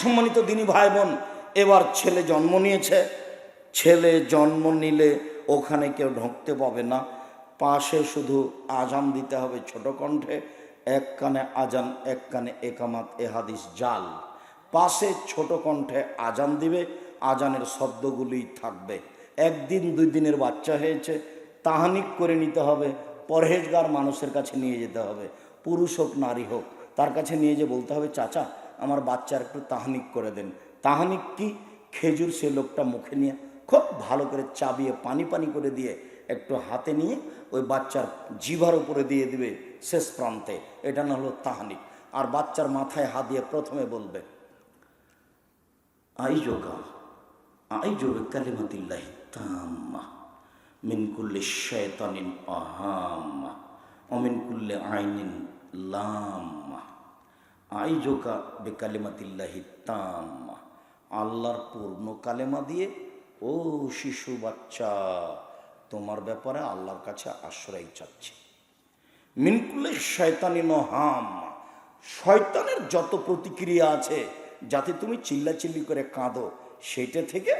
সম্মানিত দিনী ভাই বোন এবার ছেলে জন্ম নিয়েছে। ছেলে জন্ম নিলে ওখানে কেউ ঢুকতে পাবে না। পাশে শুধু আজান দিতে হবে ছোট কণ্ঠে। এক কানে আজান, এক কানে একামাত এহাদিস জাল। পাশে ছোট কণ্ঠে আজান দিবে, আজানের শব্দগুলি থাকবে। একদিন, দুই দিনের বাচ্চা হয়েছে, তাহানিক করে নিতে হবে। পরহেজগার মানুষের কাছে নিয়ে যেতে হবে। পুরুষ হোক, নারী হোক, তার কাছে নিয়ে যে বলতে হবে, চাচা আমার বাচ্চার একটু তাহানিক করে দেন। তাহানিক কি? খেজুর সে লোকটা মুখে নিয়ে খুব ভালো করে চাবিয়ে পানি পানি করে দিয়ে একটু হাতে নিয়ে ওই বাচ্চার জিভার উপরে দিয়ে দিবে শেষ প্রান্তে। এটা না হলো তাহানিক। আর বাচ্চার মাথায় হাত দিয়ে প্রথমে বলবে আই যোগা আই যোগে কালিমাতিল্লাহি তাম্মা, মিন কুল্লি শয়তানিন আহাম্মা অমিন কুল্লে আইনিন লাম্মা। আই যোগা বেকালিমাতিল্লাহি তাম্মা। আল্লাহর পূর্ণ কালেমা দিয়ে, ও শিশু বাচ্চা, তোমার ব্যাপারে আল্লাহর কাছে আশ্রয় চাচ্ছি। মিনকুলে শয়তানি নহাম শয়তানের যত প্রতিক্রিয়া আছে, যাতে তুমি চিল্লাচিল্লি করে কাঁদো সেইটা থেকে,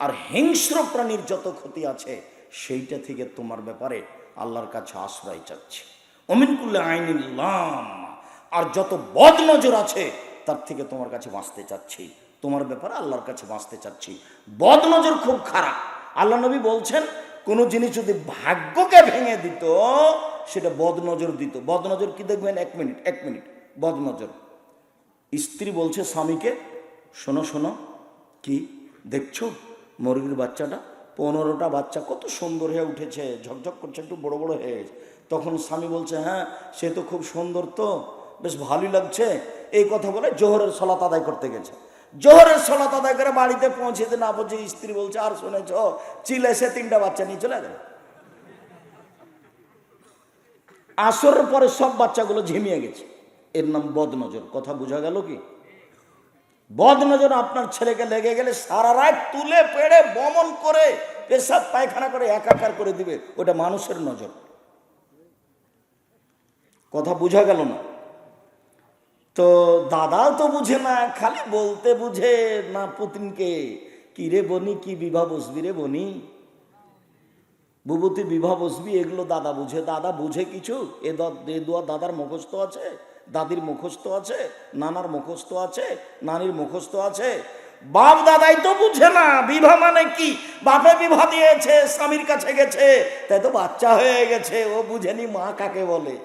আর হিংস্র প্রাণীর যত ক্ষতি আছে, সেইটা থেকে তোমার ব্যাপারে আল্লাহর কাছে আশ্রয় চাচ্ছি। অমিনকুল্লে আইনিল্লাম। আর যত বদ নজর আছে, তার থেকে তোমার কাছে বাঁচতে চাচ্ছি। তোমার ব্যাপারে আল্লাহর কাছে বাঁচতে চাচ্ছি। বদ নজর খুব খারাপ। আল্লাহ নবী বলছেন, কোনো জিনিস যদি ভাগ্যকে ভেঙে দিত, সেটা বদনজর দিত। বদনজর কি দেখবেন? এক মিনিট এক মিনিট। বদ নজর স্ত্রী বলছে স্বামীকে, শোনো শোনো, কি দেখছ? মুরগির বাচ্চাটা, পনেরোটা বাচ্চা কত সুন্দর হয়ে উঠেছে, ঝকঝক করছে, একটু বড় বড় হয়ে তখন স্বামী বলছে হ্যাঁ সে তো খুব সুন্দর তো। বেশ ভালোই লাগছে। এই কথা বলে জোহরের সলাত আদায় করতে গেছে। জোহরের সলাত আদায় করে বাড়িতে পৌঁছেতে না পৌঁছে স্ত্রী বলছে, আর শুনেছ, চিলে সে তিনটা বাচ্চা নিয়ে চলে গেল? আসরের পরে সব বাচ্চাগুলো ঝিমিয়ে গেছে। এর নাম বদনজর। কথা বোঝা গেল কি? বদনজর আপনার ছেলেকে লেগে গেলে সারা রাত তুলে পেড়ে বমন করে পেশাব পায়খানা করে একাকার করে দিবে। ওটা মানুষের নজর। কথা বোঝা গেল না। তো দাদাও তো বুঝে না, খালি বলতে বুঝে, না পুতিনকে, কি রে বনি, কি বিবাহ বসবি রে বনি? বুবতী, বিবাহ বসবি, এগুলো দাদা বুঝে দাদা বুঝে কিছু? এ দোয়া দাদার মুখস্থ আছে? দাদির মুখস্থ আছে? নানার মুখস্থ আছে? নানির মুখস্থ আছে? বাপ দাদাই তো বুঝে না, বিবাহ মানে কি? বাপে বিবাহ দিয়েছে, স্বামীর কাছে গেছে, তাই তো বাচ্চা হয়ে গেছে, ও বুঝেনি মা কাকে বলে?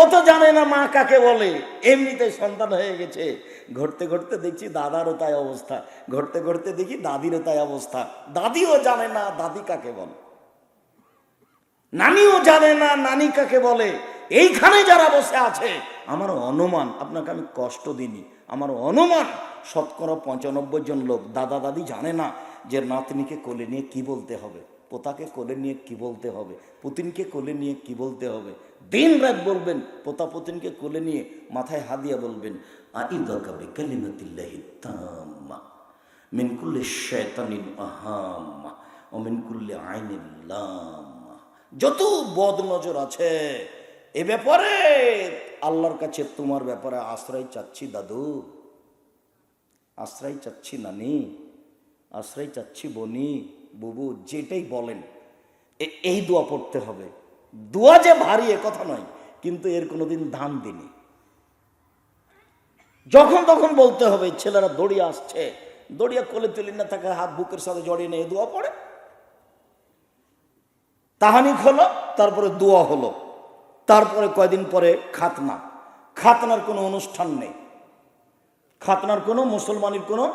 ও তো জানে না মা কাকে বলে। এমনিতে সন্তান হয়ে গেছে। ঘুরতে ঘুরতে দেখছি দাদারও তাই অবস্থা। ঘুরতে ঘুরতে দেখি দাদিরও তাই অবস্থা। দাদিও জানে না দাদি কাকে বলে। নানিও জানে না নানি কাকে বলে। এইখানে যারা বসে আছে আমার অনুমান, আপনাকে আমি কষ্ট দিইনি। আমার অনুমান, শতকরা পঁচানব্বই জন লোক, দাদা দাদি জানে না যে নাতনিকে কোলে নিয়ে কি বলতে হবে, পোতাকে কোলে নিয়ে কি বলতে হবে, পুতিনকে কোলে নিয়ে কি বলতে হবে। দিন রাত বলবেন পোতা পুতিনকে কোলে নিয়ে মাথায় হাত দিয়ে বলবেন শায়তানিন আহাম্মা, ও লাম্মা। যত বদ নজর আছে, এ ব্যাপারে আল্লাহর কাছে তোমার ব্যাপারে আশ্রয় চাচ্ছি দাদু। আশ্রয় চাচ্ছি নানি, আশ্রয় চাচ্ছি বনি, বুবু, যেটাই বলেন এই দোয়া পড়তে হবে। দোয়া যে ভারী কথা নয়, কিন্তু এর কোনোদিন দাম দিনি। যখন তখন বলতে হবে, ছেলেরা দড়িয়ে আসছে, দড়িয়া কোলে তুলি না থাকে, হাত বুকের সাথে জড়িয়ে নিয়ে দোয়া পড়ে। তাহানিক হলো তারপরে দোয়া হলো। তারপরে কয়দিন পরে খাতনা। খাতনার কোনো অনুষ্ঠান নেই। খাতনার কোনো, মুসলমানের কোনো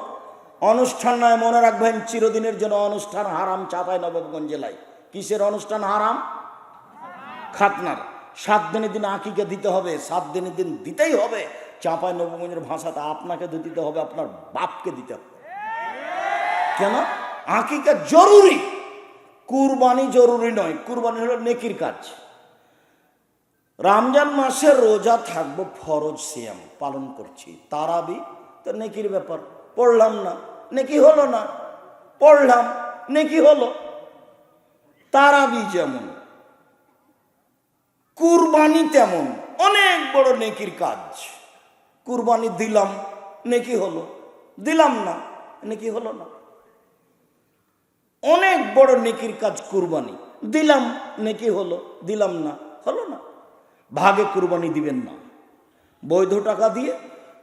অনুষ্ঠান নয়। মনে রাখবেন, চিরদিনের জন্য অনুষ্ঠান হারাম চাপায় নবাবগঞ্জ জেলায়। কিসের অনুষ্ঠান হারাম? খাতনার সাত দিনের দিন আঁকিকে দিতে হবে, সাত দিনের দিন দিতেই হবে। চাঁপায় নবগঞ্জের ভাষাতে আপনাকে দিতে হবে, আপনার বাপকে দিতে হবে। কেন? আঁকিকা জরুরি। কুরবানি জরুরি নয়, কুরবানি হলো নেকির কাজ। রমজান মাসে রোজা থাকব, ফরজ সিয়াম পালন করছি। তারাবি তো নেকির ব্যাপার। পড়লাম না, নেকি হলো না। পড়লাম, নেকি হলো। তারাবি যেমন। কুরবানি তেমন, অনেক বড় নেকির কাজ। কুরবানি দিলাম, নেকি হলো। দিলাম না, নেকি হলো না। অনেক বড় নেকির কাজ কুরবানি। দিলাম, নেকি হলো, দিলাম না, হলো না। ভাগে কুরবানি দিবেন না। বৈধ টাকা দিয়ে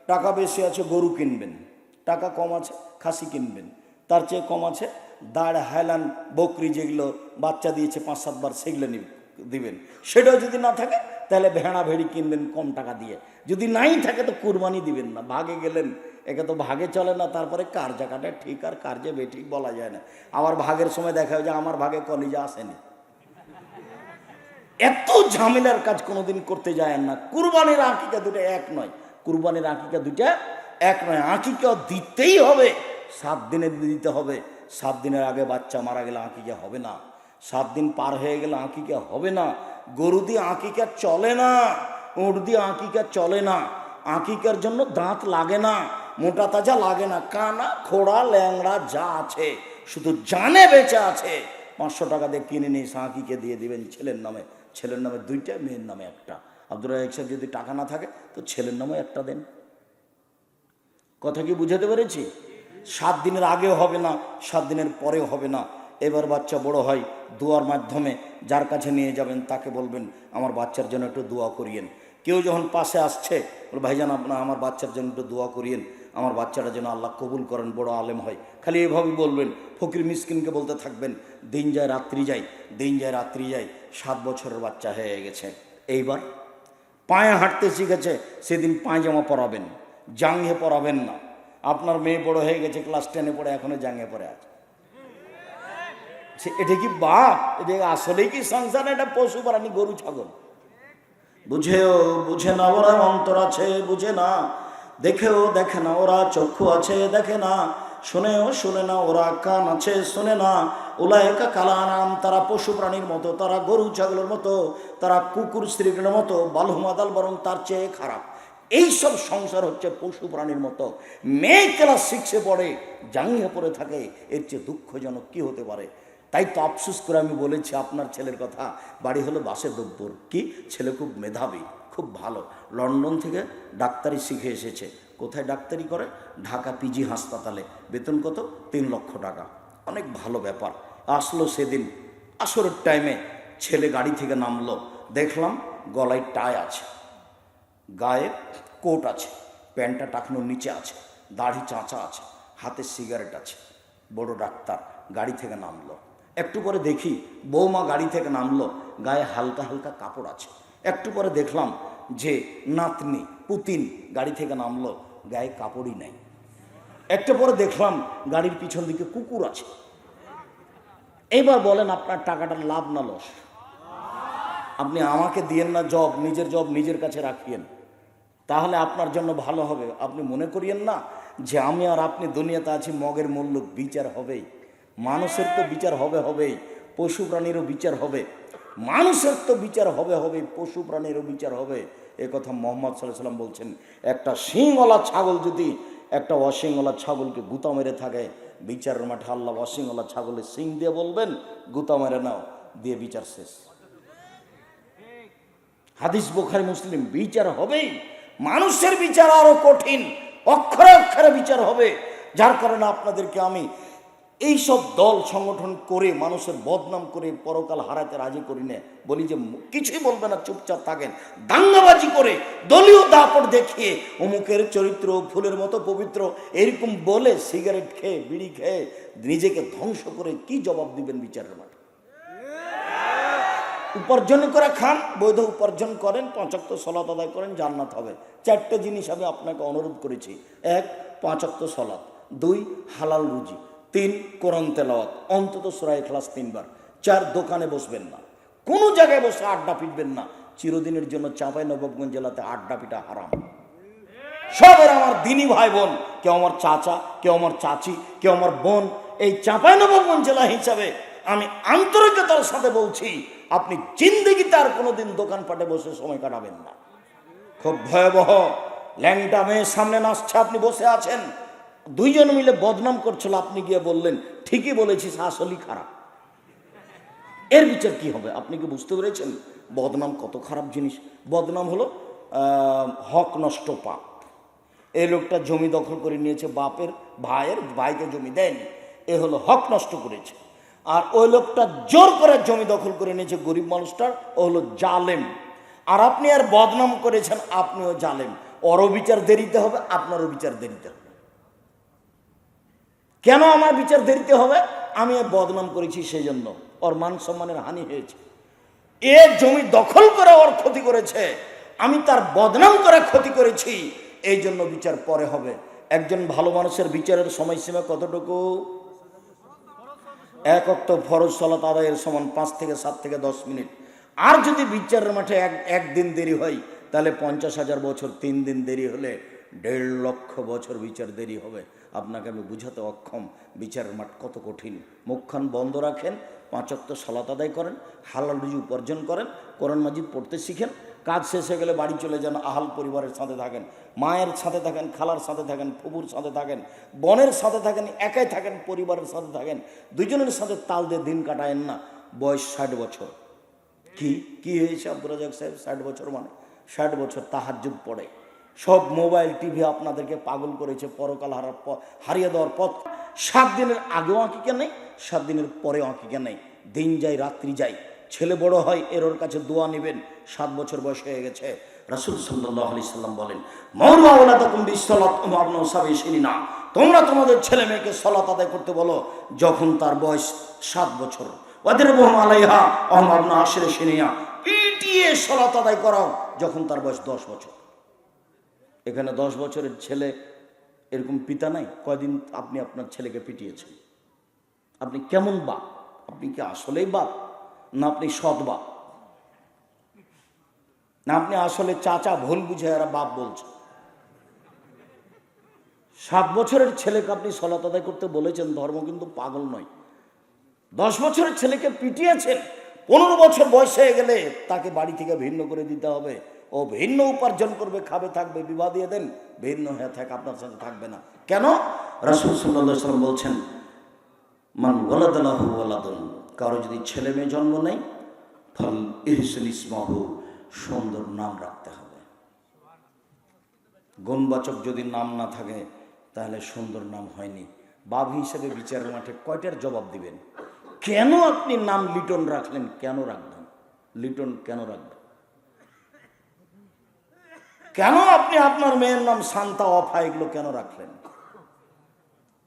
টাকা বেশি আছে, গরু কিনবেন। টাকা কম আছে, খাসি কিনবেন। তার চেয়ে কম আছে, দাঁড় হাইলান বকরি যেগুলো বাচ্চা দিয়েছে, পাঁচ, সাতবার, সেগুলো নিব- দিবেন। সেটাও যদি না থাকে, তাহলে ভেড়া ভেড়ি কিনবেন কম টাকা দিয়ে। যদি নাই থাকে, তো কুরবানি দিবেন না। ভাগে গেলেন, একে তো ভাগে চলে না, তারপরে কার জায়গাটা ঠিক আর কার যে বেঠিক বলা যায় না। আবার ভাগের সময় দেখা যায় আমার ভাগে কলিজা আসেনি। এত ঝামেলার কাজ কোনোদিন করতে যায় না। কুরবানির আঁকিকা দুটো এক নয়। কুরবানির আঁকিকা দুটা এক নয়। আঁকিকা দিতেই হবে। সাত দিনে দিতে হবে। সাত দিনের আগে বাচ্চা মারা গেলে আঁকিকা হবে না। সাত দিন পার হয়ে গেলে আঁকিকা হবে না? গরু দিয়ে আঁকিকা চলে না? উঁট দিয়ে আঁকিকা চলে না? আঁকিকার জন্য দাঁত লাগে না? মোটা তাজা লাগে না? কানা, খোড়া, ল্যাংড়া যা আছে, শুধু জানে বেঁচে আছে। পাঁচশো টাকা দিয়ে কিনে নিয়ে সাঁকিকে দিয়ে দিবেন? ছেলের নামে ছেলের নামে দুইটা, মেয়ের নামে একটা। আব্দুল রাজাক সাহেব যদি টাকা না থাকে, তো ছেলের নামে একটা দেন। কথা কি বুঝাতে পেরেছি? সাত দিনের আগেও হবে না, সাত দিনের পরেও হবে না। এবার বাচ্চা বড় হয়, দোয়ার মাধ্যমে যার কাছে নিয়ে যাবেন তাকে বলবেন, আমার বাচ্চার জন্য একটু দোয়া করিয়েন। কেউ যখন পাশে আসছে, বলে, ভাইজান, আপনার আমার বাচ্চার জন্য একটু দোয়া করিয়েন। আমার বাচ্চাটা যেন আল্লাহ কবুল করেন, বড় আলেম হয়। খালি এভাবেই বলবেন, ফকির মিসকিনকে বলতে থাকবেন, দিন যায়, রাত্রি যায়, দিন যায়, রাত্রি যায়, সাত বছরের বাচ্চা হয়ে গেছে। এইবার পায়ে হাঁটতে শিখেছে, সেদিন পায়জামা পরাবেন, জাঙ্গে পরাবেন না। আপনার মেয়ে বড় হয়ে গেছে, ক্লাস টেনে পড়ে, এখনও জাঙ্গে পড়ে আছে। এটা কি বাপ? এটা আসলেই কি সংসার এটা পশু প্রাণী, গরু, ছাগল। বুঝেও বুঝে না, ওরা অন্তর আছে, বুঝে না। দেখেও দেখে না, ওরা চক্ষু আছে, দেখে না। শুনেও শুনে না, ওরা কান আছে, শুনে না। ওলা ওলায়কা কালানাম, তারা পশু প্রাণীর মতো, তারা গরু, ছাগলের মতো, তারা কুকুর, স্ত্রীর মতো বালহুমাদাল বরং তার চেয়ে খারাপ। এইসব সংসার হচ্ছে পশু প্রাণীর মতো। মেয়ে ক্লাস সিক্সে পড়ে, জাঙ্গিয়ে পড়ে থাকে, এর চেয়ে দুঃখজনক কি হতে পারে? তাই তো আফসুস করে আমি বলেছি আপনার ছেলের কথা, বাড়ি হলো বাসে দব্বর কি? ছেলে খুব মেধাবী, খুব ভালো। লন্ডন থেকে ডাক্তারি শিখে এসেছে। কোথায় ডাক্তারি করে? ঢাকা পিজি হাসপাতালে। বেতন কত? তিন লক্ষ টাকা। অনেক ভালো ব্যাপার। আসলো সেদিন। আসরের টাইমে ছেলে গাড়ি থেকে নামলো। দেখলাম গলায় টাই আছে। গায়ে কোট আছে। প্যান্টটা টাকানোর নিচে আছে। দাড়ি চাঁচা আছে। হাতে সিগারেট আছে। বড় ডাক্তার গাড়ি থেকে নামলো। একটু পরে দেখি বৌমা গাড়ি থেকে নামলো, গায়ে হালকা হালকা কাপড় আছে। একটু পরে দেখলাম যে নাতনি, পুতিন গাড়ি থেকে নামলো, গায়ে কাপড়ই নাই। একটু পরে দেখলাম গাড়ির পিছন দিকে কুকুর আছে। এইবার বলেন আপনার টাকাটা লাভ না লস? আপনি আমাকে দিয়েন না জব, নিজের জব নিজের কাছে রাখিয়েন। তাহলে আপনার জন্য ভালো হবে। আপনি মনে করিয়েন না যে আমি আর আপনি দুনিয়াতে আছি, মগের মূল্য বিচার হবেই। মানুষের তো বিচার হবে হবেই, পশু প্রাণীরও বিচার হবে। মানুষের তো বিচার হবে হবে পশু প্রাণীরও বিচার হবে। এ কথা মোহাম্মদ সাল্লাহ সাল্লাম বলছেন, একটা শিংওয়ালা ছাগল যদি, একটা অশিংওয়ালা ছাগলকে গুতা মেরে থাকে, বিচারের মাঠে আল্লাহ অশিংওয়ালা ছাগলের শিং দিয়ে বলবেন, গুতা মেরে নাও, দিয়ে বিচার শেষ। হাদিস বোখারি, মুসলিম, বিচার হবেই। মানুষের বিচার আরও কঠিন, অক্ষরে অক্ষরে বিচার হবে। যার কারণে আপনাদেরকে আমি এই সব দল সংগঠন করে, মানুষের বদনাম করে, পরকাল হারাতে রাজি করি না। বলি যে কিছুই বলবে না, চুপচাপ থাকেন। দাঙ্গাবাজি করে, দলীয় দাপট দেখিয়ে, অমুকের চরিত্র, ফুলের মতো পবিত্র, এরকম বলে সিগারেট খেয়ে, বিড়ি খেয়ে, নিজেকে ধ্বংস করে কি জবাব দিবেন বিচারের মাঠে? উপার্জন করে খান, বৈধ উপার্জন করেন, পাঁচক্ত সলাত আদায় করেন, জান্নাত হবে। চারটে জিনিস আমি আপনাকে অনুরোধ করেছি। এক, পাঁচক্ত সলাত দুই, হালাল রুজি। তিন কোরআন তেলাওয়াত, অন্তত সুরাই ক্লাস তিনবার। চার দোকানে বসবেন না। কোনো জায়গায় বসে আড্ডা পিটবেন না। চিরদিনের জন্য চাঁপাই নবাবগঞ্জ জেলাতে আড্ডা পিটা হারাম। সবের আমার দিনী ভাই বোন কেউ আমার চাচা, কেউ আমার চাচি, কেউ আমার বোন, এই চাঁপাই নবাবগঞ্জ জেলা হিসাবে আমি আন্তরিকতার সাথে বলছি, আপনি জিন্দিগিতে আর কোনোদিন দোকানপাটে বসে সময় কাটাবেন না। খুব ভয়াবহ। ল্যাংটা মেয়ের সামনে নাচছে, আপনি বসে আছেন। দুইজন মিলে বদনাম করছিল, আপনি গিয়ে বললেন, ঠিকই বলেছিস, আসলেই খারাপ। এর বিচার কি হবে? আপনি কি বুঝতে পেরেছেন? বদনাম কত খারাপ জিনিস। বদনাম হলো হক নষ্ট পাপ। এই লোকটা জমি দখল করে নিয়েছে, বাপের ভাইয়ের, ভাইকে জমি দেয়নি। এ হলো হক নষ্ট করেছে। আর ওই লোকটা জোর করে জমি দখল করে নিয়েছে, গরিব মানুষটার, ও হলো জালেম। আর আপনি আর বদনাম করেছেন, আপনিও জালেম। ওরও বিচার দেরিতে হবে, আপনারও বিচার দেরিতে হবে। কেন আমার বিচার দেরিতে হবে? আমি বদনাম করেছি সেই জন্য ওর মান সম্মানের হানি হয়েছে। এ জমি দখল করে ওর ক্ষতি করেছে। আমি তার বদনাম করে ক্ষতি করেছি। এই জন্য বিচার পরে হবে। একজন ভালো মানুষের বিচারের সময়সীমা কতটুকু? এক অক্ট ফরজ সলাত আদায়ের সমান পাঁচ থেকে সাত থেকে দশ মিনিট। আর যদি বিচারের মাঠে এক একদিন দেরি হয়, তাহলে পঞ্চাশ হাজার বছর তিন দিন দেরি হলে দেড় লক্ষ বছর বিচার দেরি হবে। আপনাকে আমি বুঝাতে অক্ষম। বিচারের মাঠ কত কঠিন। মুখখান বন্ধ রাখেন পাঁচক্ত সলাত আদায় করেন, হালাল রুজি উপার্জন করেন, কোরআন মাজিদ পড়তে শিখেন, কাজ শেষ হয়ে গেলে বাড়ি চলে যান, আহাল পরিবারের সাথে থাকেন, মায়ের সাথে থাকেন, খালার সাথে থাকেন ফুবুর সাথে থাকেন, বনের সাথে থাকেন, একাই থাকেন, পরিবারের সাথে থাকেন দুজনের সাথে তাল দিয়ে দিন কাটায়েন না। বয়স ষাট বছর। কি? কি হয়েছে আব্দুল রাজাক সাহেব? ষাট বছর মানে। ষাট বছর তাহাজুদ পড়ে। সব মোবাইল টিভি আপনাদেরকে পাগল করেছে, পরকাল হারার প- হারিয়ে দেওয়ার পথ। সাত দিনের আগেও আঁকিকে নেই, সাত দিনের পরেও আঁকিকে নেই। দিন যায়, রাত্রি যায়। ছেলে বড় হয় এর ওর কাছে দোয়া নেবেন, সাত বছর বয়স হয়ে গেছে। রাসুল সাল্লাহ আলি সাল্লাম বলেন মৌলা তখন বিশ্বলাত সাবে না তোমরা তোমাদের ছেলে মেয়েকে সলাত আদায় করতে বলো, যখন তার বয়স সাত বছর। ওদের বহুম আলাইহা অহমাবনা আসরে সিনিয়া। পিটিয়ে সলাত আদায় করাও, যখন তার বয়স দশ বছর। এখানে দশ বছরের ছেলে এরকম পিতা নাই? কয়দিন আপনি আপনার ছেলেকে পিটিয়েছেন? আপনি কেমন বাপ? আপনি কি আসলেই বাপ? না আপনি সৎ বাপ? না আপনি আসলে চাচা ভুল বুঝে এরা বাপ বলছে? সাত বছরের ছেলেকে আপনি সলাত আদায় করতে বলেছেন, ধর্ম কিন্তু পাগল নয়। দশ বছরের ছেলেকে পিটিয়েছেন, পনেরো বছর বয়স হয়ে গেলে তাকে বাড়ি থেকে ভিন্ন করে দিতে হবে। ও ভিন্ন উপার্জন করবে, খাবে, থাকবে, বিবাহ দিয়ে দেন, ভিন্ন হয়ে থাকে, আপনার সাথে থাকবে না। কেন? রাসুল সাল্লাম বলছেন, মান ওলাদালাহ ওলাদন কারও যদি ছেলে মেয়ে জন্ম নেই ফল ইহসুল সুন্দর নাম রাখতে হবে। গুণবাচক যদি নাম না থাকে, তাহলে সুন্দর নাম হয়নি। বাপ হিসেবে বিচারের মাঠে কয়টার জবাব দিবেন? কেন আপনি নাম লিটন রাখলেন? কেন রাখবেন? লিটন কেন রাখবেন? কেন আপনি আপনার মেয়ের নাম শান্তা অফা এগুলো কেন রাখলেন?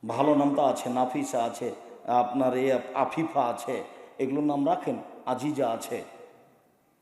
ভালো নাম তো আছে, নাফিসা আছে, আপনার এ আফিফা আছে, এগুলোর নাম রাখেন, আজিজা আছে,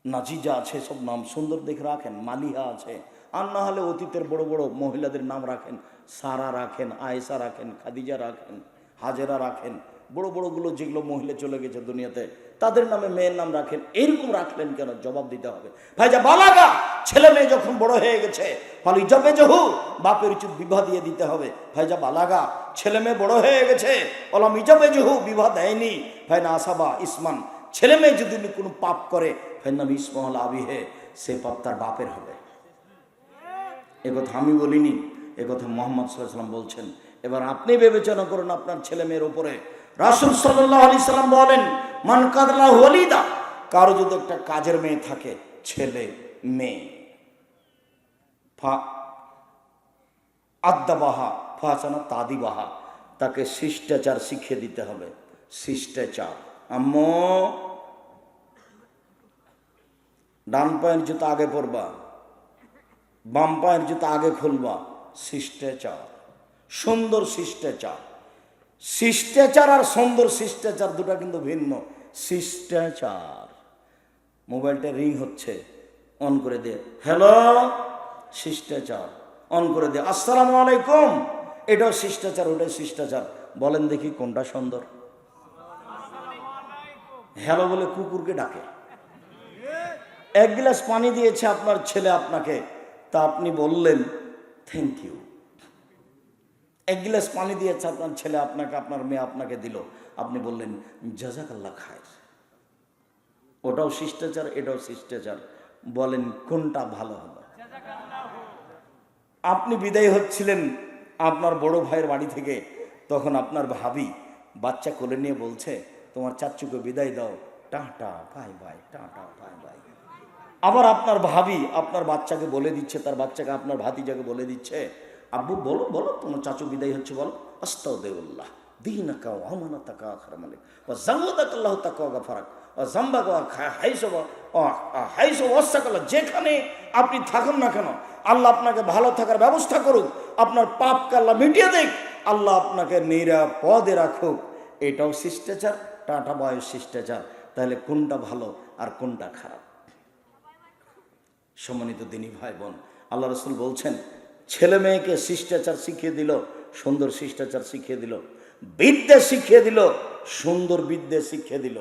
নাজিজা আছে, সব নাম সুন্দর দেখে রাখেন, মালিহা আছে, আর না হলে অতীতের বড় বড় মহিলাদের নাম রাখেন, সারা রাখেন আয়েসা রাখেন, খাদিজা রাখেন, হাজেরা রাখেন বড় বড়গুলো যেগুলো মহিলা চলে গেছে দুনিয়াতে, তাদের নামে মেয়ের নাম রাখেন এইরকম রাখলেন কেন? জবাব দিতে হবে। ভাইজা, বালাগা, ছেলে মেয়ে যখন বড় হয়ে গেছে, ফলে জবে জহু, বাপের উচিত বিবাহ দিয়ে দিতে হবে। ভাইজা, বালাগা, ছেলে মেয়ে বড় হয়ে গেছে ওলাম ইজবে জহু, বিবাহ দেয়নি। ভাই না আসাবা, ইসমান, ছেলে মেয়ে যদি কোনো পাপ করে ভাই নাম ইসমহল আবিহে সে পাপ তার বাপের হবে। একথা আমি বলিনি একথা মোহাম্মদ সাল্লাম বলছেন। এবার আপনি বিবেচনা করুন আপনার ছেলে মেয়ের ওপরে রাসুল সাল্লাহ আলি সাল্লাম বলেন, মান কাদলা হলিদা কারও যদি একটা কাজের মেয়ে থাকে, ছেলে, মেয়ে, ফা ফাসানা তাদিবাহা, তাকে শিষ্টাচার শিখিয়ে দিতে হবে। শিষ্টাচার। আম্মু, ডান পায়ের জুতো আগে পরবা, বাম পায়ের জুতো আগে খুলবা। শিষ্টাচার। সুন্দর শিষ্টাচার। শিষ্টাচার আর সুন্দর শিষ্টাচার দুটা কিন্তু ভিন্ন। শিষ্টাচার। মোবাইলটা রিং হচ্ছে, অন করে দে। হ্যালো? শিষ্টাচার, অন করে দে। আসসালামু আলাইকুম। এটাও শিষ্টাচার, ওটাও শিষ্টাচার। বলেন দেখি কোনটা সুন্দর। হ্যালো বলে কুকুরকে ডাকে। এক গ্লাস পানি দিয়েছে আপনার ছেলে আপনাকে। তা আপনি বললেন থ্যাংক ইউ এক গ্লাস পানি দিয়েছে আপনার ছেলে আপনাকে, আপনার মেয়ে আপনাকে দিল। আপনি বললেন জাজাকাল্লা খায় ওটাও শিষ্টাচার, এটাও শিষ্টাচার। বলেন, কোনটা ভালো হবে? আপনি বিদায় হচ্ছিলেন আপনার বড় ভাইয়ের বাড়ি থেকে, তখন আপনার ভাবি বাচ্চা কোলে নিয়ে বলছে, তোমার চাচ্চুকে বিদায় দাও। Tata, bye bye, tata, bye bye. আবার আপনার ভাবি আপনার বাচ্চাকে বলে দিচ্ছে, তার বাচ্চাকে, আপনার ভাতিজাকে বলে দিচ্ছে আব্বু, বলো বলো, তোমার চাচু বিদায় হচ্ছে, বলো। আস্তাউদ্দাহ দিনাকা ও আমানাতাকা আখরা মালিক। ও জাওয়াদাক আল্লাহ তাকা গাফারাক। ও হাইসব হাইসব যেখানে আপনি থাকুন না কেন, আল্লাহ আপনাকে ভালো থাকার ব্যবস্থা করুক, আপনার পাপ কাল্লা মিটিয়ে দেখ আল্লাহ আপনাকে নিরাপদে রাখুক। এটাও শিষ্টাচার, টাটা বয়স শিষ্টাচার। তাহলে কোনটা ভালো আর কোনটা খারাপ? সম্মানিত দিনী ভাই বোন আল্লাহ রসুল বলছেন ছেলে মেয়েকে শিষ্টাচার শিখিয়ে দিল, সুন্দর শিষ্টাচার শিখিয়ে দিল, বিদ্যা শিখিয়ে দিল, সুন্দর বিদ্যা শিখিয়ে দিল।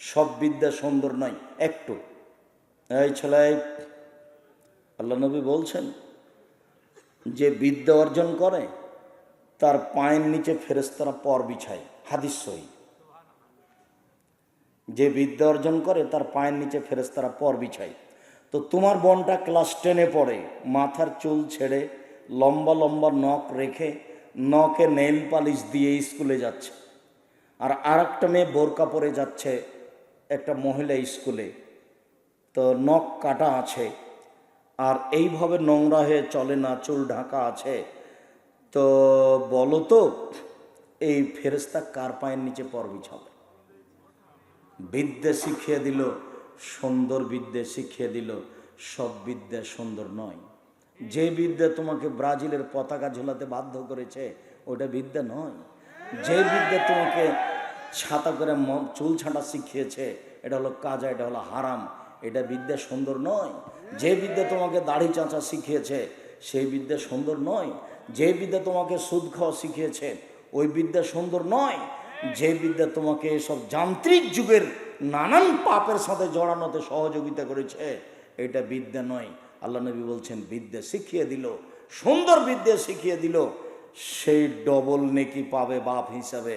সব বিদ্যা সুন্দর নয়, একটু। এই ছেলে, আল্লাহ নবী বলছেন যে বিদ্যা অর্জন করে, তার পায়ের নিচে ফেরেস্তারা পর বিছায়, হাদিস সহি। যে বিদ্যা অর্জন করে, তার পায়ের নিচে ফেরেস্তারা পর বিছায়। তো তোমার বোনটা ক্লাস টেনে পড়ে, মাথার চুল ছেড়ে লম্বা লম্বা নখ রেখে নখে নেল পালিশ দিয়ে স্কুলে যাচ্ছে। আর আর একটা মেয়ে বোরকা পরে যাচ্ছে একটা মহিলা স্কুলে। তো নখ কাটা আছে, আর এইভাবে নোংরা হয়ে চলে না, চুল ঢাকা আছে। তো বলো তো, এই ফেরেস্তা কার পায়ের নিচে পর বিছাবে? বিদ্যা শিখিয়ে দিল, সুন্দর বিদ্যা শিখিয়ে দিল, সব বিদ্যা সুন্দর নয়। যে বিদ্যা তোমাকে ব্রাজিলের পতাকা ঝোলাতে বাধ্য করেছে, ওটা বিদ্যা নয়। যে বিদ্যা তোমাকে ছাতা করে চুল ছাঁটা শিখিয়েছে, এটা হলো কাজা, এটা হলো হারাম, এটা বিদ্যা সুন্দর নয়। যে বিদ্যা তোমাকে দাড়ি চাঁচা শিখিয়েছে, সেই বিদ্যা সুন্দর নয়। যে বিদ্যা তোমাকে সুদ খাওয়া শিখিয়েছে, ওই বিদ্যা সুন্দর নয়। যে বিদ্যা তোমাকে সব যান্ত্রিক যুগের নানান পাপের সাথে জড়ানোতে সহযোগিতা করেছে, এটা বিদ্যা নয়। আল্লাহ নবী বলছেন, বিদ্যা শিখিয়ে দিল, সুন্দর বিদ্যা শিখিয়ে দিল, সেই ডবল নেকি পাবে বাপ হিসাবে।